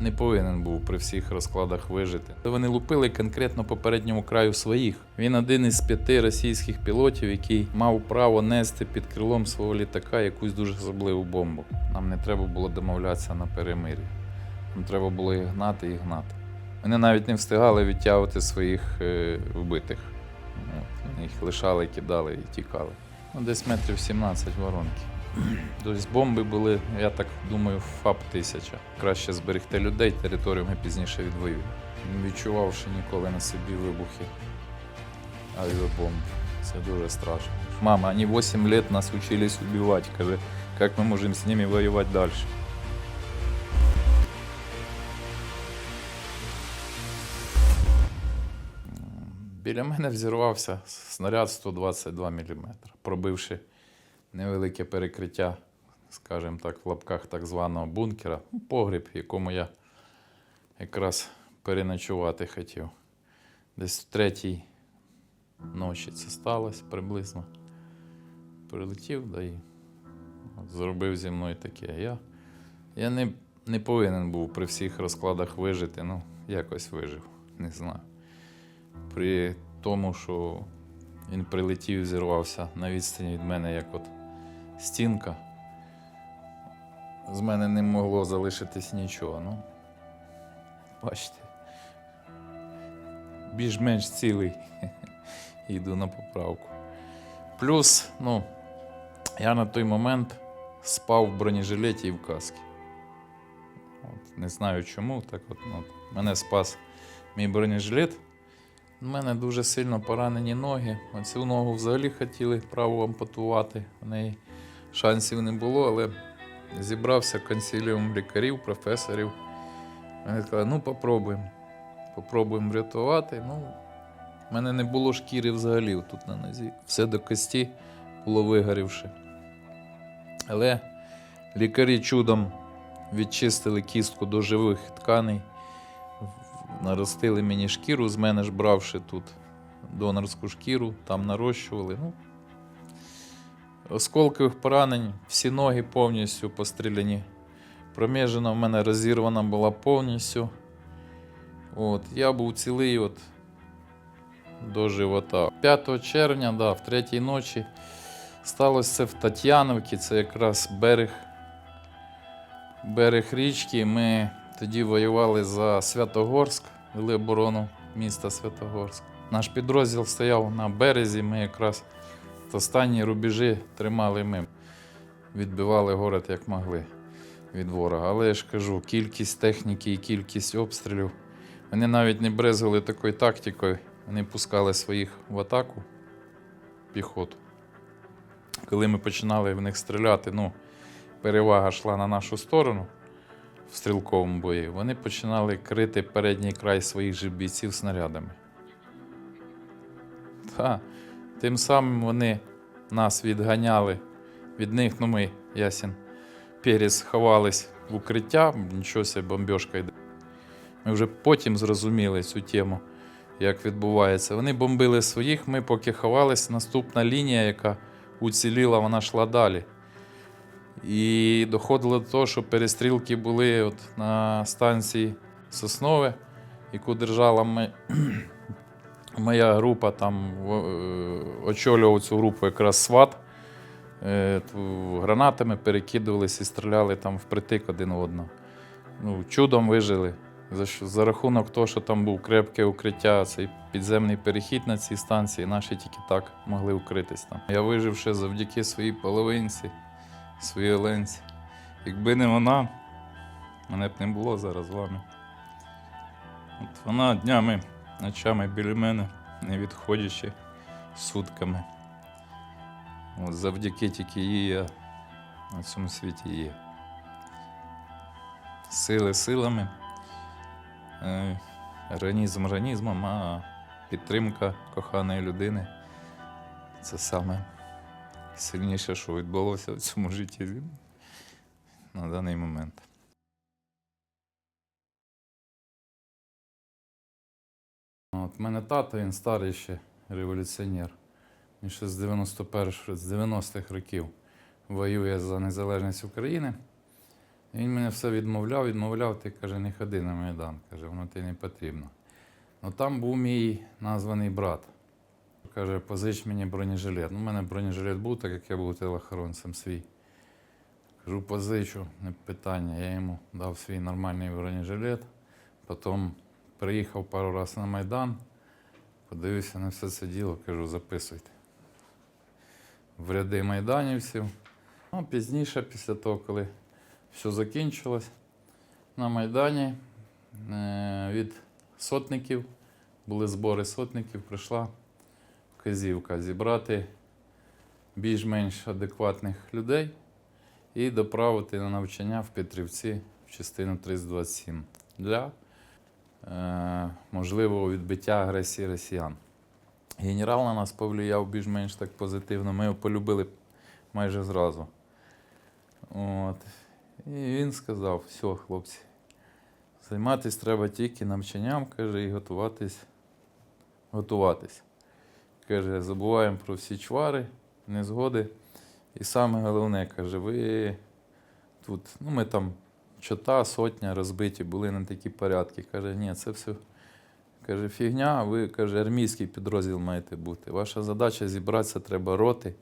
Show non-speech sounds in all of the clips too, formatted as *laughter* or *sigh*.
не повинен був при всіх розкладах вижити. Вони лупили конкретно попередньому краю своїх. Він один із п'яти російських пілотів, який мав право нести під крилом свого літака якусь дуже особливу бомбу. Нам не треба було домовлятися на перемир'ї. Нам треба було їх гнати і гнати. Вони навіть не встигали відтягувати своїх е, вбитих. От, їх лишали, кидали і тікали. Ну, десь метрів 17 воронки. *clears throat* Тобто бомби були, я так думаю, ФАП-1000. Краще зберегти людей, територію ми пізніше відвоюємо. Не відчувавши ніколи на собі вибухи авіабомб. Це дуже страшно. Мама, они 8 лет нас учились убивать. Каже, как мы можем с ними воевать дальше? Біля мене взірвався снаряд 122 мм, пробивши невелике перекриття, скажімо так, в лапках так званого бункера, ну, погріб, в якому я якраз переночувати хотів. Десь в третій ночі це сталося приблизно. Прилетів, да і зробив зі мною таке. Я, я не, не повинен був при всіх розкладах вижити, ну, якось вижив, не знаю. При тому, що він прилетів і зірвався на відстані від мене, як от стінка. З мене не могло залишитись нічого. Ну, бачите, більш-менш цілий *laughs* йду на поправку. Плюс, ну, я на той момент спав в бронежилеті і в каскі. От, не знаю чому, так от, ну, мене спас мій бронежилет. У мене дуже сильно поранені ноги. Оцю ногу взагалі хотіли праву ампутувати. В неї шансів не було, але зібрався консиліум лікарів, професорів. Вони сказали, ну попробуємо. Попробуємо врятувати. Ну, в мене не було шкіри взагалі тут на нозі. Все до кості було вигорівши. Але лікарі чудом відчистили кістку до живих тканей наростили мені шкіру, з мене ж бравши тут донорську шкіру, там нарощували. Ну, осколкових поранень, всі ноги повністю постріляні. Проміжена в мене розірвана була повністю. От, я був цілий от до живота. 5 червня, да, в третій ночі, сталося це в Тетяновці, це якраз берег, берег річки. Ми тоді воювали за Святогорськ, вели оборону міста Святогорськ. Наш підрозділ стояв на березі, ми якраз останні рубежі тримали ми. Відбивали город як могли від ворога. Але я ж кажу, кількість техніки і кількість обстрілів. Вони навіть не брезгали такою тактикою. Вони пускали своїх в атаку піхоту. Коли ми починали в них стріляти, ну, перевага йшла на нашу сторону в стрілковому бої, вони починали крити передній край своїх же бійців снарядами. Та, тим самим вони нас відганяли від них, ну ми, ясен, перес ховались в укриття, нічого себе бомбьошка йде. Ми вже потім зрозуміли цю тему, як відбувається. Вони бомбили своїх, ми поки ховались, наступна лінія, яка уціліла, вона йшла далі. І доходило до того, що перестрілки були от на станції Соснове, яку держала ми, моя група, там е, очолював цю групу якраз сват. Е, Гранатами перекидувалися і стріляли там впритик один в одного. Ну, чудом вижили. За, що- за рахунок того, що там був крепке укриття, цей підземний перехід на цій станції, наші тільки так могли укритись там. Я вижив ще завдяки своїй половинці своїй Оленці. Якби не вона, мене б не було зараз з вами. От вона днями, ночами біля мене, не відходячи сутками. От завдяки тільки їй я на цьому світі є. Сили силами, е, організм організмом, а підтримка коханої людини це саме сильніше, що відбулося в цьому житті на даний момент. От мене тато, він старий ще революціонер. Він ще з 91 з 90-х років воює за незалежність України. Він мене все відмовляв, відмовляв, ти каже, не ходи на Майдан, каже, воно тобі не потрібно. Ну там був мій названий брат. Каже, позич мені бронежилет. Ну, у мене бронежилет був, так як я був телохоронцем свій. Кажу, позичу, не питання. Я йому дав свій нормальний бронежилет. Потім приїхав пару разів на Майдан, подивився на все це діло, кажу, записуйте. В ряди майданівців. Ну, пізніше, після того, коли все закінчилось, на Майдані е, від сотників, були збори сотників, прийшла вказівка зібрати більш-менш адекватних людей і доправити на навчання в Петрівці в частину 327 для можливого відбиття агресії росіян. Генерал на нас повлияв більш-менш так позитивно. Ми його полюбили майже зразу. От. І він сказав: все, хлопці, займатися треба тільки навчанням, каже, і готуватись. Готуватись. Каже, забуваємо про всі чвари, незгоди. І саме головне, каже, ви тут, ну ми там чота, сотня розбиті були на такі порядки. Каже, ні, це все. Каже, фігня, ви каже, армійський підрозділ маєте бути. Ваша задача зібратися треба роти,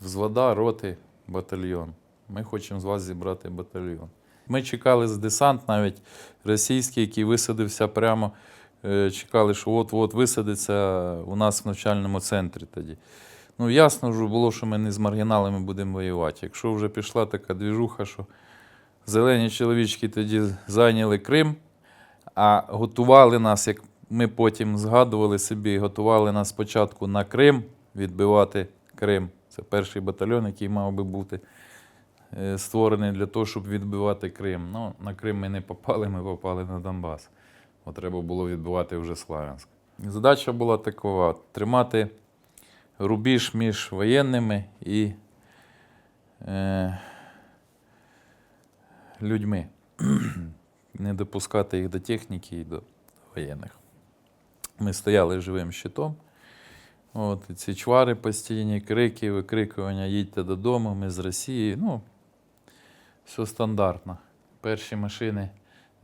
взвода, роти, батальйон. Ми хочемо з вас зібрати батальйон. Ми чекали з десант, навіть російський, який висадився прямо, е, чекали, що от-от висадиться у нас в навчальному центрі тоді. Ну, ясно вже було, що ми не з маргіналами будемо воювати. Якщо вже пішла така двіжуха, що зелені чоловічки тоді зайняли Крим, а готували нас, як ми потім згадували собі, готували нас спочатку на Крим, відбивати Крим. Це перший батальйон, який мав би бути е, створений для того, щоб відбивати Крим. Ну, на Крим ми не попали, ми попали на Донбас. Бо треба було відбивати вже Славянськ. Задача була такова: тримати рубіж між воєнними і е, людьми. *clears throat* Не допускати їх до техніки і до воєнних. Ми стояли живим щитом. От, і ці чвари постійні, крики, викрикування, їдьте додому, ми з Росії. Ну, все стандартно. Перші машини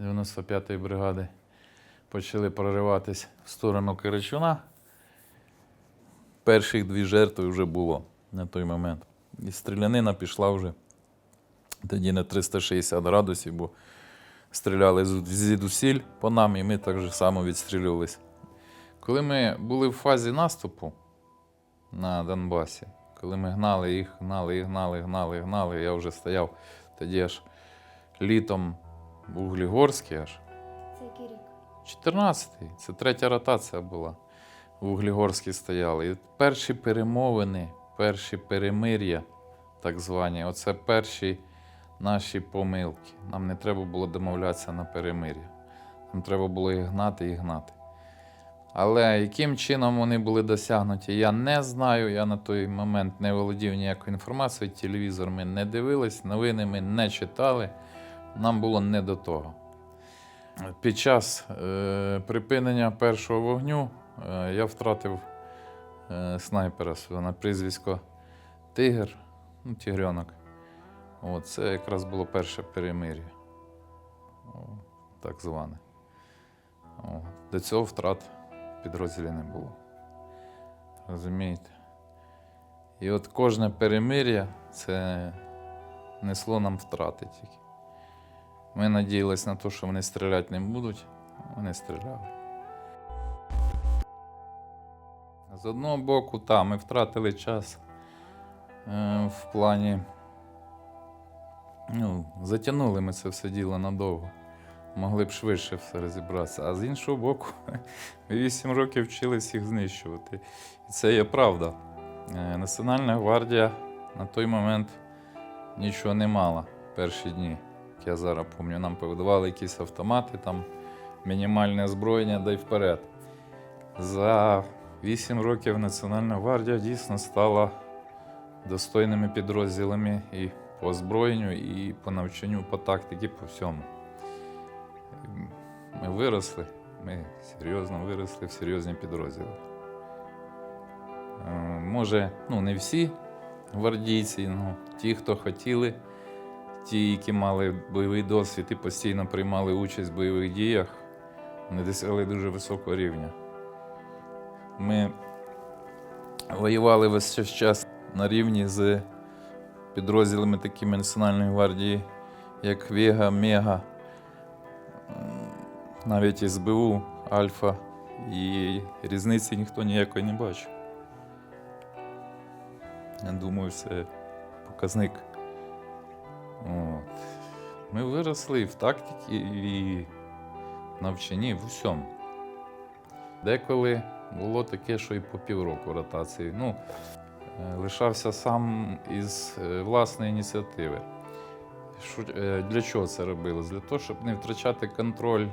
95-ї бригади почали прориватись в сторону Киричуна. Перших дві жертви вже було на той момент. І стрілянина пішла вже тоді на 360 градусів, бо стріляли з- звідусіль по нам, і ми так же само відстрілювалися. Коли ми були в фазі наступу на Донбасі, коли ми гнали їх, гнали, їх, гнали, гнали, гнали, я вже стояв тоді аж літом в Углігорській аж. Це який рік? 14-й, це третя ротація була. В Углігорській стояли. І перші перемовини, перші перемир'я, так звані, оце перші наші помилки. Нам не треба було домовлятися на перемир'я. Нам треба було їх гнати і гнати. Але яким чином вони були досягнуті, я не знаю. Я на той момент не володів ніякою інформацією. Телевізор ми не дивились, новини ми не читали. Нам було не до того. Під час е, припинення першого вогню е, я втратив е, снайпера на прізвисько Тигр, ну, Тігрьонок. От, це якраз було перше перемир'я, так зване. О, до цього втрат підрозділі не було. Розумієте? І от кожне перемир'я це несло нам втрати тільки. Ми надіялись на те, що вони стріляти не будуть, вони стріляли. З одного боку, так, ми втратили час е, в плані. Ну, затягнули ми це все діло надовго. Могли б швидше все розібратися. А з іншого боку, *laughs* ми 8 років вчились їх знищувати. І це є правда. Е, Національна гвардія на той момент нічого не мала перші дні. Як я зараз пам'ятаю, нам повидавали якісь автомати, там мінімальне да й вперед. За 8 років Національна гвардія дійсно стала достойними підрозділами і по озброєнню, і по навчанню, по тактиці, по всьому. Ми виросли, ми серйозно виросли в серйозні підрозділи. Е, Може, ну не всі гвардійці, ну ті, хто хотіли, ті, які мали бойовий досвід і постійно приймали участь в бойових діях, вони досягли дуже високого рівня. Ми воювали весь час на рівні з підрозділами такими Національної гвардії, як Вега, Мега, навіть СБУ, Альфа, і різниці ніхто ніякої не бачив. Я думаю, це показник. От. Ми виросли в тактиці, і навчанні, в усьому. Деколи було таке, що і по півроку ротації. Ну, лишався сам із е, власної ініціативи. Е, для чого це робилось? Для того, щоб не втрачати контроль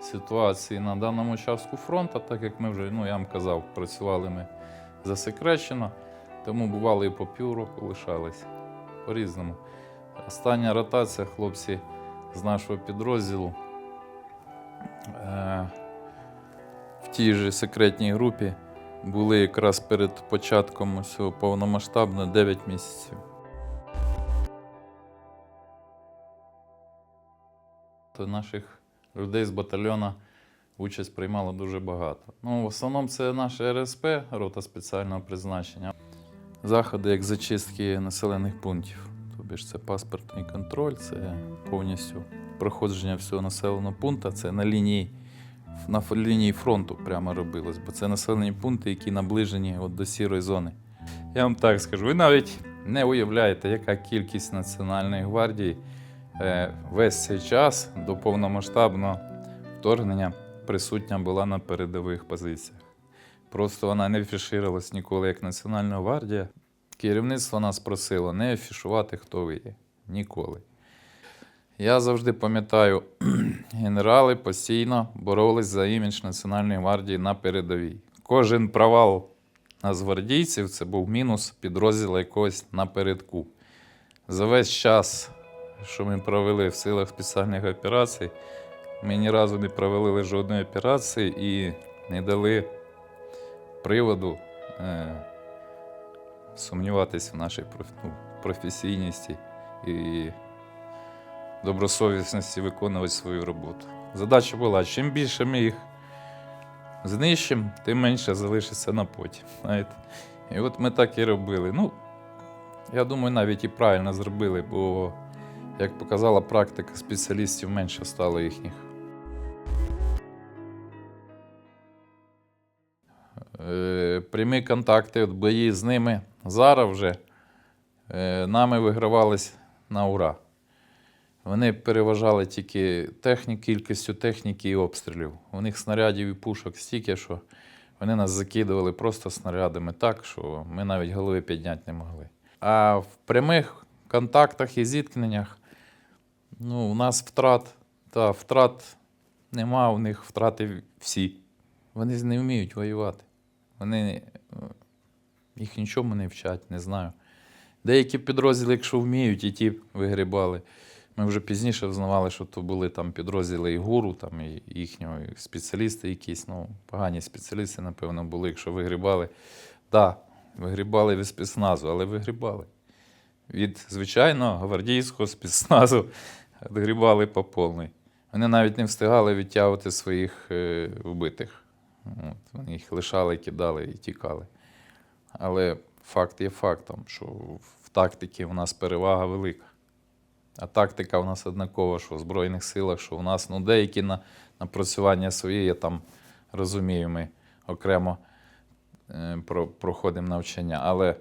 ситуації на даному участку фронту, так як ми вже, ну я вам казав, працювали ми засекречено, тому бувало і по півроку лишались по-різному. Остання ротація, хлопці з нашого підрозділу е, в тій же секретній групі були якраз перед початком цього повномасштабного 9 місяців. То наших людей з батальйона участь приймало дуже багато. Ну, в основному це наше РСП, рота спеціального призначення. Заходи як зачистки населених пунктів. Тобі ж це паспортний контроль, це повністю проходження всього населеного пункту, це на лінії, на лінії фронту прямо робилось, бо це населені пункти, які наближені от до сірої зони. Я вам так скажу, ви навіть не уявляєте, яка кількість Національної гвардії е, весь цей час до повномасштабного вторгнення присутня була на передових позиціях. Просто вона не афішувалась ніколи як Національна гвардія. Керівництво нас просило не афішувати, хто ви є. Ніколи. Я завжди пам'ятаю, генерали постійно боролись за імідж Національної гвардії на передовій. Кожен провал нацгвардійців це був мінус підрозділу якогось напередку. За весь час, що ми провели в силах спеціальних операцій, ми ні разу не провели жодної операції і не дали приводу е, сумніватися в нашій ну, професійності і добросовісності виконувати свою роботу. Задача була, чим більше ми їх знищимо, тим менше залишиться на потім. Знаєте? І от ми так і робили. Ну, я думаю, навіть і правильно зробили, бо, як показала практика, спеціалістів менше стало їхніх. Е, Прямі контакти, от бої з ними зараз вже е, нами вигравались на ура. Вони переважали тільки технік, кількістю техніки і обстрілів. У них снарядів і пушок стільки, що вони нас закидували просто снарядами так, що ми навіть голови підняти не могли. А в прямих контактах і зіткненнях ну, у нас втрат, та втрат нема, у них втрати всі. Вони не вміють воювати. Вони е, їх нічому не вчать, не знаю. Деякі підрозділи, якщо вміють, і ті вигрібали. Ми вже пізніше взнавали, що то були там підрозділи і гуру, там і їхнього і спеціалісти якісь, ну, погані спеціалісти, напевно, були, якщо вигрібали. Так, да, вигрібали від спецназу, але вигрібали. Від звичайного гвардійського спецназу *laughs* відгрібали по повній. Вони навіть не встигали відтягувати своїх е, вбитих. От, вони їх лишали, кидали і тікали. Але факт є фактом, що в тактиці у нас перевага велика. А тактика у нас однакова, що в Збройних силах, що у нас ну, деякі на, напрацювання свої, я там розумію, ми окремо е, про, проходимо навчання. Але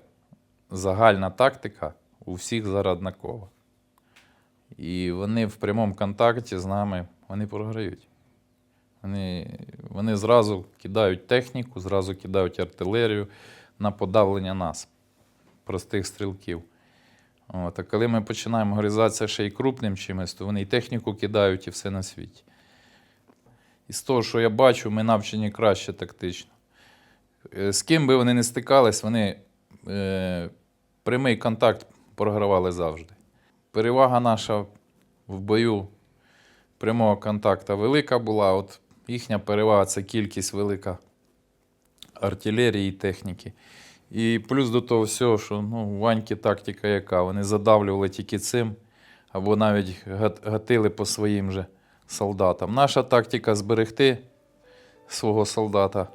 загальна тактика у всіх зараз однакова. І вони в прямому контакті з нами вони програють. Вони, вони зразу кидають техніку, зразу кидають артилерію на подавлення нас, простих стрілків. От, а коли ми починаємо горизація ще й крупним чимось, то вони і техніку кидають, і все на світі. І з того, що я бачу, ми навчені краще тактично. Е, З ким би вони не стикались, вони е, прямий контакт програвали завжди. Перевага наша в бою прямого контакту велика була. От їхня перевага це кількість велика артилерії і техніки. І плюс до того всього, що ну, Ваньки тактика яка, вони задавлювали тільки цим, або навіть гатили по своїм же солдатам. Наша тактика зберегти свого солдата.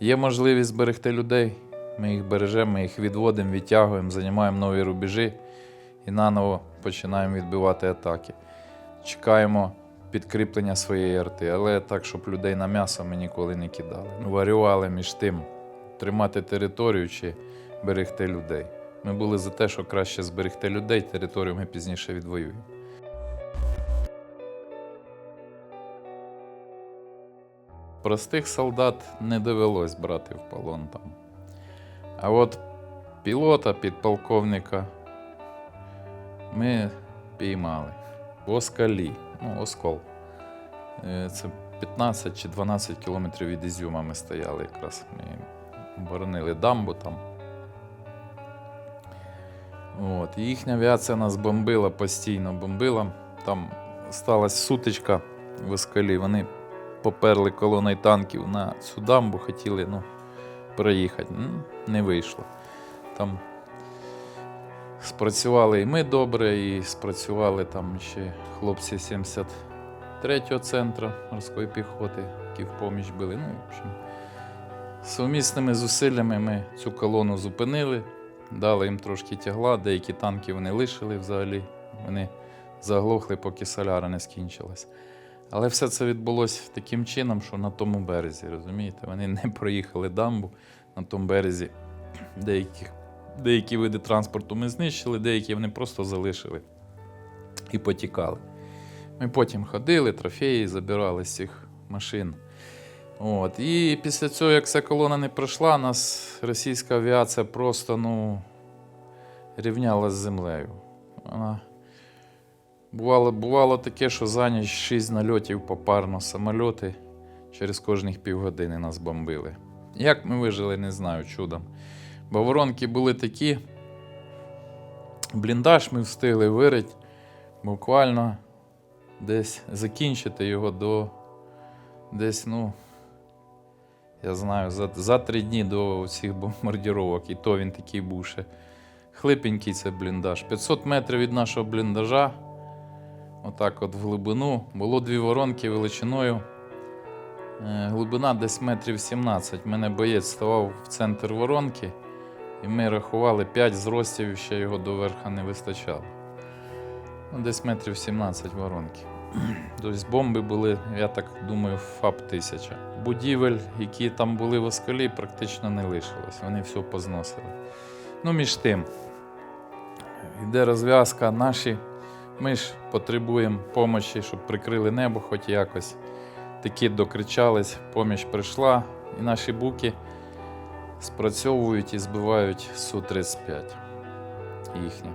Є можливість зберегти людей. Ми їх бережемо, ми їх відводимо, відтягуємо, займаємо нові рубежі і наново починаємо відбивати атаки. Чекаємо підкріплення своєї арти, але так, щоб людей на м'ясо ми ніколи не кидали. Варювали між тим, тримати територію чи берегти людей. Ми були за те, що краще зберегти людей, територію ми пізніше відвоюємо. Простих солдат не довелось брати в полон там. А от пілота, підполковника ми піймали. В Оскалі, ну, Оскол. Е, Це 15 чи 12 кілометрів від Ізюма ми стояли якраз. Ми боронили дамбу там. От. І їхня авіація нас бомбила постійно, бомбила. Там сталася сутичка в Оскалі. Вони поперли колоною танків на цю дамбу, хотіли ну, проїхати. М, Не вийшло. Там спрацювали і ми добре, і спрацювали там ще хлопці 73-го центру морської піхоти, які в поміч були. Ну, в общем, сумісними зусиллями ми цю колону зупинили, дали їм трошки тягла, деякі танки вони лишили взагалі. Вони заглохли, поки соляра не скінчилась. Але все це відбулося таким чином, що на тому березі, розумієте, вони не проїхали дамбу на тому березі. Деяких, деякі види транспорту ми знищили, деякі вони просто залишили і потікали. Ми потім ходили, трофеї забирали з цих машин. От. І після цього, як ця колона не пройшла, нас російська авіація просто ну, рівняла з землею. Вона Бувало, бувало таке, що за ніч шість нальотів попарно самольоти через кожних півгодини нас бомбили. Як ми вижили, не знаю, чудом. Бо воронки були такі. Бліндаж ми встигли вирити буквально десь закінчити його до десь, ну, я знаю, за, за три дні до цих бомбардіровок. *laughs* І то він такий був ще хлипенький це бліндаж. 500 метрів від нашого бліндажа отак от в глибину. Було дві воронки величиною. Е, Глибина десь метрів 17. Мене боєць ставав в центр воронки, і ми рахували 5 зростів, ще його до верха не вистачало. Ну, десь метрів 17 воронки. Тобто бомби були, я так думаю, ФАП-1000. Будівель, які там були в оскалі, практично не лишилось. Вони все позносили. Ну, між тим, йде розв'язка наші. Ми ж потребуємо помощі, щоб прикрили небо хоч якось. Такі докричались, поміч прийшла, і наші буки спрацьовують і збивають Су-35 їхні.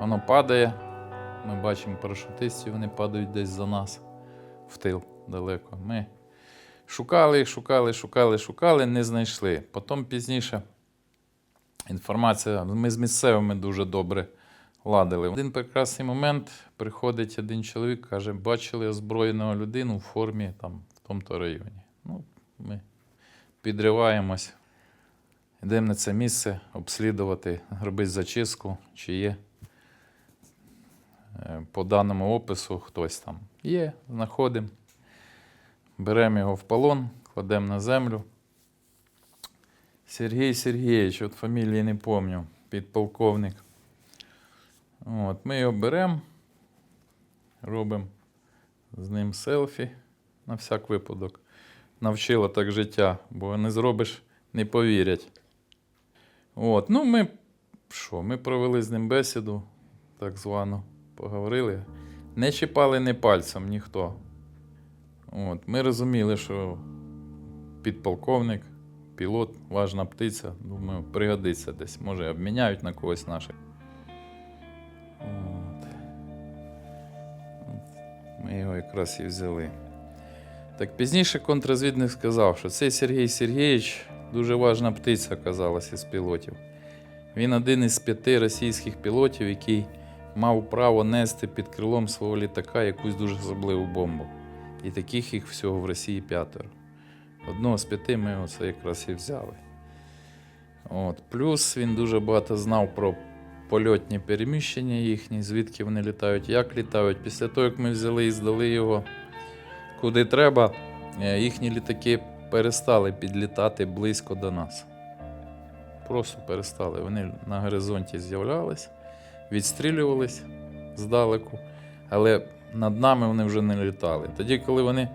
Воно падає. Ми бачимо парашутистів, вони падають десь за нас в тил далеко. Ми шукали шукали, шукали, шукали, не знайшли. Потім пізніше інформація, ми з місцевими дуже добре ладили. В один прекрасний момент приходить один чоловік, каже, бачили озброєного людину в формі там, в тому-то районі. Ну, ми підриваємось, йдемо на це місце обслідувати, робити зачистку, чи є. Е, По даному опису хтось там є, знаходимо, беремо його в полон, кладемо на землю. Сергій Сергійович, от фамілії не пам'ятаю, підполковник. От, ми його беремо, робимо з ним селфі на всяк випадок. Навчило так життя, бо не зробиш, не повірять. От, ну ми що, ми провели з ним бесіду, так звану, поговорили. Не чіпали не пальцем ніхто. От, ми розуміли, що підполковник, пілот, важна птиця, думаю, пригодиться десь. Може, обміняють на когось наших. От. Ми його якраз і взяли. Так пізніше контррозвідник сказав, що цей Сергій Сергійович дуже важна птиця оказалась із пілотів. Він один із п'яти російських пілотів, який мав право нести під крилом свого літака якусь дуже особливу бомбу. І таких їх всього в Росії п'ятеро. Одного з п'яти ми оце якраз і взяли. От. Плюс він дуже багато знав про польотні переміщення їхні, звідки вони літають, як літають. Після того, як ми взяли і здали його куди треба, е, їхні літаки перестали підлітати близько до нас. Просто перестали. Вони на горизонті з'являлись, відстрілювались здалеку, але над нами вони вже не літали. Тоді, коли вони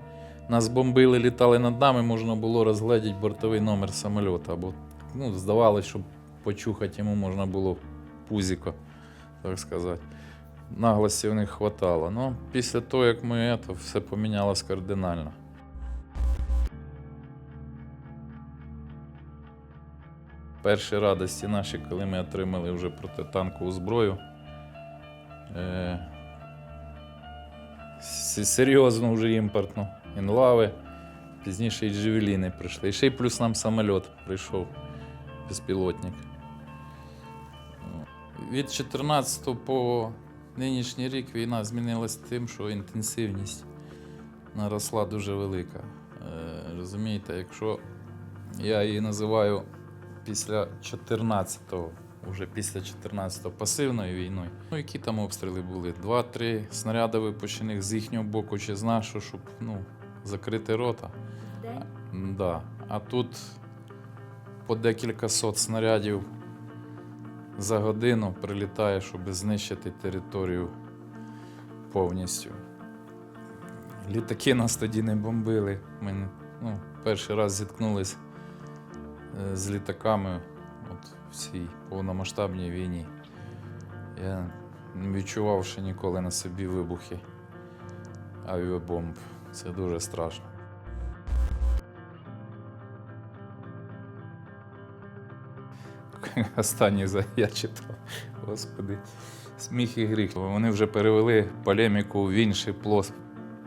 нас бомбили, літали над нами, можна було розгледіти бортовий номер самольота. Або ну, здавалося, що почухати йому можна було пузіко, так сказати. Наглості в них хватало. Ну, після того, як ми це, все помінялось кардинально. Перші радості наші, коли ми отримали вже протитанкову зброю. Е- серйозно вже імпортну. Інлави. Пізніше і джевеліни прийшли. І ще й плюс нам самоліт прийшов безпілотник. Від 14 по нинішній рік війна змінилась тим, що інтенсивність наросла дуже велика. Е, розумієте, якщо я її називаю після 14-го, вже після 14-го пасивною війною. Ну, які там обстріли були? Два-три снаряди випущених з їхнього боку чи з нашого, щоб ну, закрити рота. День? Да. А тут по декілька сот снарядів за годину прилітає, щоб знищити територію повністю. Літаки нас тоді не бомбили. Ми ну, перший раз зіткнулись з літаками от, в цій повномасштабній війні. Я не відчував ще ніколи на собі вибухи авіабомб. Це дуже страшно. *laughs* Останній я читав. Господи, сміх і гріх. Вони вже перевели полеміку в іншу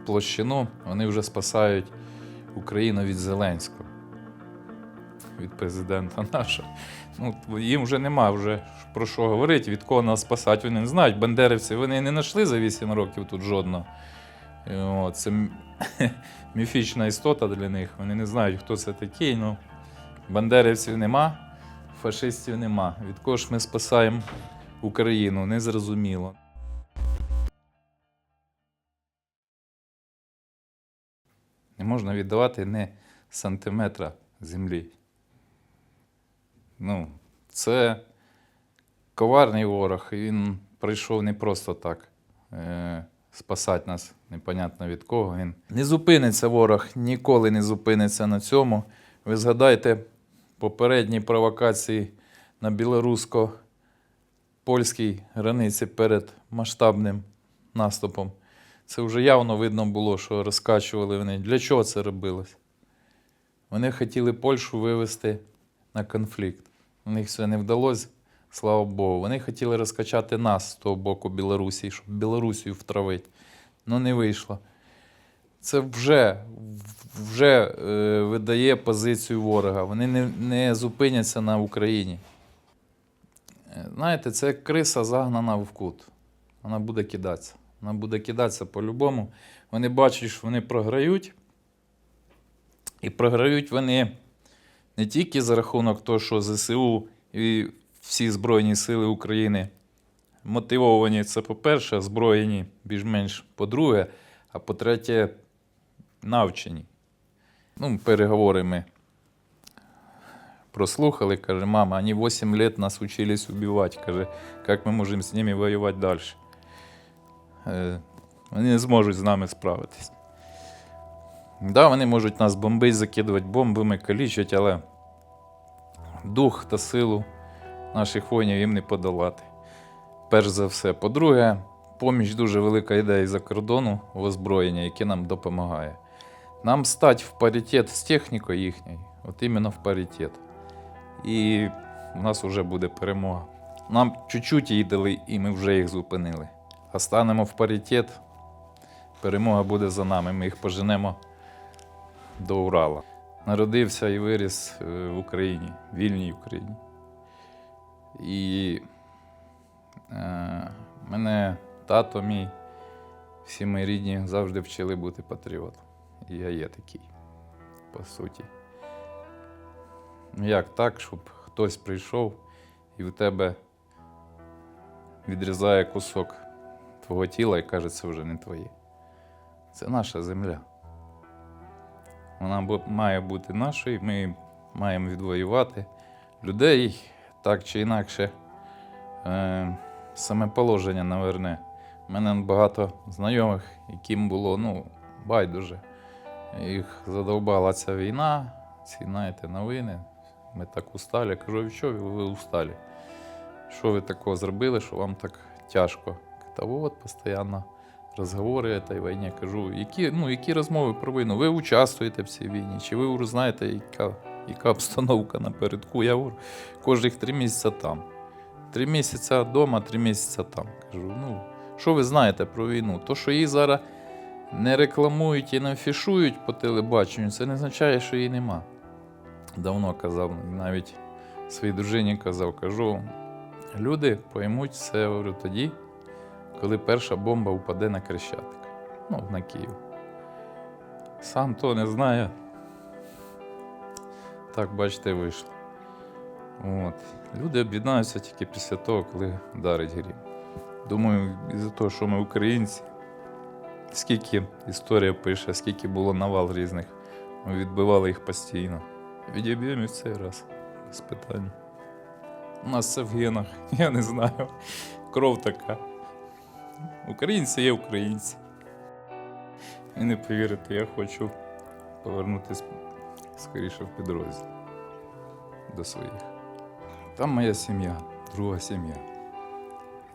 площину. Вони вже спасають Україну від Зеленського, від президента нашого. Ну, їм вже нема вже про що говорити, від кого нас спасати. Вони не знають. Бандерівці вони не знайшли за 8 років тут жодного. І, це *laughs* міфічна істота для них. Вони не знають, хто це такий. Ну, бандерівців нема фашистів нема. Від кого ж ми спасаємо Україну? Незрозуміло. Не можна віддавати не сантиметра землі. Ну, це коварний ворог, він прийшов не просто так е, спасати нас, непонятно від кого. Він не зупиниться ворог, ніколи не зупиниться на цьому. Ви згадайте попередні провокації на білорусько-польській границі перед масштабним наступом. Це вже явно видно було, що розкачували вони. Для чого це робилось? Вони хотіли Польщу вивести на конфлікт. У них це не вдалося, слава Богу. Вони хотіли розкачати нас з того боку Білорусі, щоб Білорусію втравити. Ну не вийшло. Це вже, вже е, видає позицію ворога. Вони не, не зупиняться на Україні. Е, Знаєте, це криса загнана в кут. Вона буде кидатися. Вона буде кидатися по-любому. Вони бачать, що вони програють. І програють вони не тільки за рахунок того, що ЗСУ і всі Збройні Сили України мотивовані, це по-перше, озброєні більш-менш по-друге, а по-третє, навчені. Ну, переговори ми прослухали, каже, мама, они 8 лет нас учились убивать. Каже, як ми можемо з ними воювати далі? Е, Вони не зможуть з нами справитись. Да, вони можуть нас бомбити, закидувати бомбами, калічать, але дух та силу наших воїнів їм не подолати. Перш за все. По-друге, поміч дуже велика ідея із-за кордону в озброєння, яке нам допомагає. Нам стати в паритет з технікою їхньою, от іменно в паритет. І у нас вже буде перемога. Нам чуть-чуть її дали, і ми вже їх зупинили. А станемо в паритет, перемога буде за нами. Ми їх поженемо до Урала. Народився і виріс е, в Україні, в вільній Україні. І е, мене тато мій, всі мої рідні завжди вчили бути патріотом. І я є такий, по суті. Ну, Як так, щоб хтось прийшов і в тебе відрізає кусок твого тіла і каже, це вже не твоє. Це наша земля. Вона має бути нашою, ми маємо відвоювати людей так чи інакше. Е, саме положення наверне. У мене багато знайомих, яким було ну, байдуже. Їх задовбала ця війна, ці знаєте, новини. Ми так усталі. Кажу, що ви усталі? Що ви такого зробили, що вам так тяжко? Та от постійно розговори цій війні. Кажу, які, ну, які розмови про війну? Ви участвуєте в цій війні? Чи ви знаєте, яка, яка обстановка напередку? Я говорю, кожних три місяці там. Три місяці вдома, три місяці там. Кажу, ну, що ви знаєте про війну? То, що її зараз не рекламують і не афішують по телебаченню, це не означає, що її нема. Давно казав, навіть своїй дружині казав, кажу, люди поймуть це говорю, тоді, коли перша бомба впаде на Крещатик, ну, на Київ. Сам то не знає. Так, бачите, вийшло. От. Люди об'єднаються тільки після того, коли вдарить грім. Думаю, із-за того, що ми українці, скільки історія пише, скільки було навал різних, ми відбивали їх постійно. Відіб'ємо в цей раз, без питань. У нас це в генах, *laughs* я не знаю. Кров така. Українці є українці. І не повірите, я хочу повернутися скоріше в підрозділ до своїх. Там моя сім'я, друга сім'я,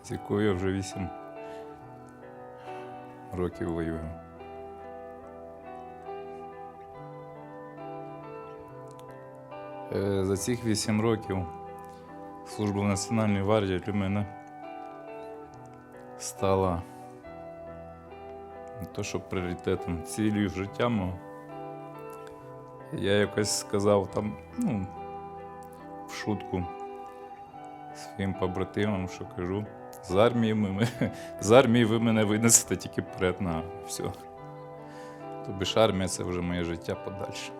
з якою я вже вісім років воюю. Е, За цих вісім років служба в Національній гвардії для мене стала не то, що пріоритетом, цілею життя мого. Я якось сказав там, ну, в шутку своїм побратимам, що кажу, з армії, ми, з армії ви мене винесете тільки вперед на все. Тобі ж армія це вже моє життя подальше.